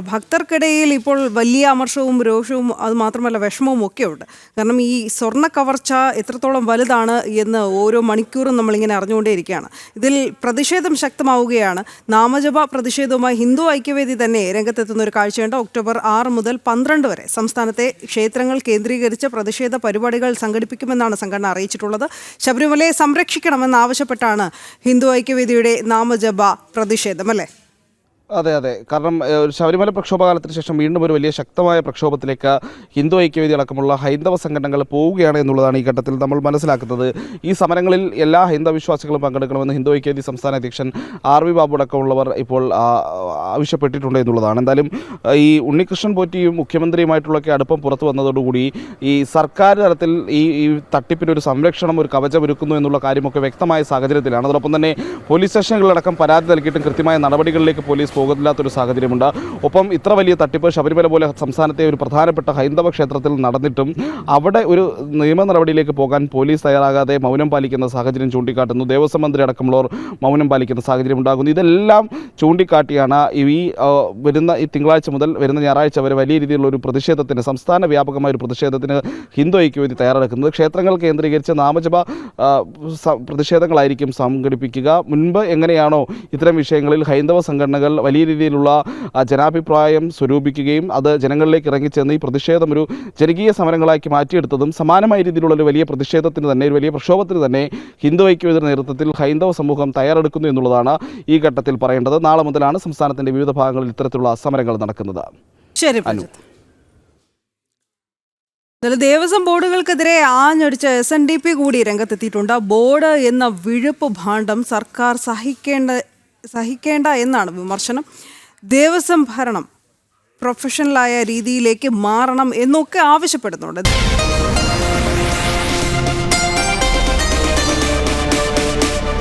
ഭക്തർക്കിടയിൽ ഇപ്പോൾ വലിയ അമർഷവും രോഷവും അത് മാത്രമല്ല വിഷമവും ഒക്കെ ഉണ്ട് കാരണം ഈ സ്വർണ കവർച്ച എത്രത്തോളം വലുതാണ് എന്ന് ഓരോ മണിക്കൂറും നമ്മളിങ്ങനെ അറിഞ്ഞുകൊണ്ടേയിരിക്കുകയാണ്. ഇതിൽ പ്രതിഷേധം ശക്തമാവുകയാണ്. നാമജപ പ്രതിഷേധവുമായി ഹിന്ദു ഐക്യവേദി തന്നെ രംഗത്തെത്തുന്ന ഒരു കാഴ്ചയുണ്ട്. ഒക്ടോബർ ആറ് മുതൽ പന്ത്രണ്ട് വരെ സംസ്ഥാനത്തെ ക്ഷേത്രങ്ങൾ കേന്ദ്രീകരിച്ച് പ്രതിഷേധ പരിപാടികൾ സംഘടിപ്പിക്കുമെന്നാണ് സംഘടന അറിയിച്ചിട്ടുള്ളത്. ശബരിമലയെ സംരക്ഷിക്കണമെന്നാവശ്യപ്പെട്ടാണ് ഹിന്ദു ഐക്യവേദിയുടെ നാമജപ പ്രതിഷേധം അല്ലേ? അതെ അതെ. കാരണം ശബരിമല പ്രക്ഷോഭകാലത്തിന് ശേഷം വീണ്ടും ഒരു വലിയ ശക്തമായ പ്രക്ഷോഭത്തിലേക്ക് ഹിന്ദു ഐക്യവേദി അടക്കമുള്ള ഹൈന്ദവ സംഘടനകൾ പോവുകയാണ് എന്നുള്ളതാണ് ഈ ഘട്ടത്തിൽ നമ്മൾ മനസ്സിലാക്കുന്നത്. ഈ സമരങ്ങളിൽ എല്ലാ ഹൈന്ദവ വിശ്വാസികളും പങ്കെടുക്കണമെന്ന് ഹിന്ദു ഐക്യവേദി സംസ്ഥാന അധ്യക്ഷൻ ആർ വി ബാബു അടക്കമുള്ളവർ ഇപ്പോൾ ആവശ്യപ്പെട്ടിട്ടുണ്ട് എന്നുള്ളതാണ്. എന്തായാലും ഈ ഉണ്ണികൃഷ്ണൻ പോറ്റിയും മുഖ്യമന്ത്രിയുമായിട്ടുള്ളൊക്കെ അടുപ്പം പുറത്തു വന്നതോടുകൂടി ഈ സർക്കാർ തലത്തിൽ ഈ ഈ തട്ടിപ്പിനൊരു സംരക്ഷണം ഒരു കവചമൊരുക്കുന്നു എന്നുള്ള കാര്യമൊക്കെ വ്യക്തമായ സാഹചര്യത്തിലാണ്. അതോടൊപ്പം തന്നെ പോലീസ് സ്റ്റേഷനുകളടക്കം പരാതി നൽകിയിട്ടും കൃത്യമായ നടപടികളിലേക്ക് പോലീസ് പോകുന്നില്ലാത്തൊരു സാഹചര്യമുണ്ട്. ഒപ്പം ഇത്ര വലിയ തട്ടിപ്പ് ശബരിമല പോലെ സംസ്ഥാനത്തെ ഒരു പ്രധാനപ്പെട്ട ഹൈന്ദവ ക്ഷേത്രത്തിൽ നടന്നിട്ടും അവിടെ ഒരു നിയമ നടപടിയിലേക്ക് പോകാൻ പോലീസ് തയ്യാറാകാതെ മൗനം പാലിക്കുന്ന സാഹചര്യം ചൂണ്ടിക്കാട്ടുന്നു. ദേവസ്വം മന്ത്രി അടക്കമുള്ളവർ മൗനം പാലിക്കുന്ന സാഹചര്യം ഉണ്ടാകുന്നു. ഇതെല്ലാം ചൂണ്ടിക്കാട്ടിയാണ് ഈ വരുന്ന ഈ തിങ്കളാഴ്ച മുതൽ വരുന്ന ഞായറാഴ്ച വരെ വലിയ രീതിയിലുള്ള ഒരു പ്രതിഷേധത്തിന് സംസ്ഥാന വ്യാപകമായ ഒരു പ്രതിഷേധത്തിന് ഹിന്ദു ഐക്യവേദി തയ്യാറെടുക്കുന്നത്. ക്ഷേത്രങ്ങൾ കേന്ദ്രീകരിച്ച് നാമജപ പ്രതിഷേധങ്ങളായിരിക്കും സംഘടിപ്പിക്കുക. മുൻപ് എങ്ങനെയാണോ ഇത്തരം വിഷയങ്ങളിൽ ഹൈന്ദവ സംഘടനകൾ വലിയ രീതിയിലുള്ള ജനാഭിപ്രായം സ്വരൂപിക്കുകയും അത് ജനങ്ങളിലേക്ക് ഇറങ്ങിച്ചെന്ന് ഈ പ്രതിഷേധം ഒരു ജനകീയ സമരങ്ങളാക്കി മാറ്റിയെടുത്തതും സമാനമായ രീതിയിലുള്ള ഒരു വലിയ പ്രതിഷേധത്തിന് തന്നെ ഒരു വലിയ പ്രക്ഷോഭത്തിന് തന്നെ ഹിന്ദു ഐക്യവേദിയുടെ നേതൃത്വത്തിൽ ഹൈന്ദവ സമൂഹം തയ്യാറെടുക്കുന്നു എന്നുള്ളതാണ് ഈ ഘട്ടത്തിൽ പറയേണ്ടത്. നാളെ മുതലാണ് സംസ്ഥാനത്തിന്റെ വിവിധ ഭാഗങ്ങളിൽ ഇത്തരത്തിലുള്ള സമരങ്ങൾ നടക്കുന്നത്. ശരി പ്രജിത്ത്. എന്നാലും ദേവസ്വം ബോർഡുകൾക്കെതിരെ ആഞ്ഞടിച്ച എസ് എൻ ഡി പി കൂടി രംഗത്തെത്തിയിട്ടുണ്ട്. ബോർഡ് എന്ന വിഴുപ്പ് ഭാണ്ഡം സർക്കാർ സഹിക്കേണ്ട സഹിക്കേണ്ട എന്നാണ് വിമർശനം. ദേവസ്വം ഭരണം പ്രൊഫഷണലായ രീതിയിലേക്ക് മാറണം എന്നൊക്കെ ആവശ്യപ്പെടുന്നുണ്ട്.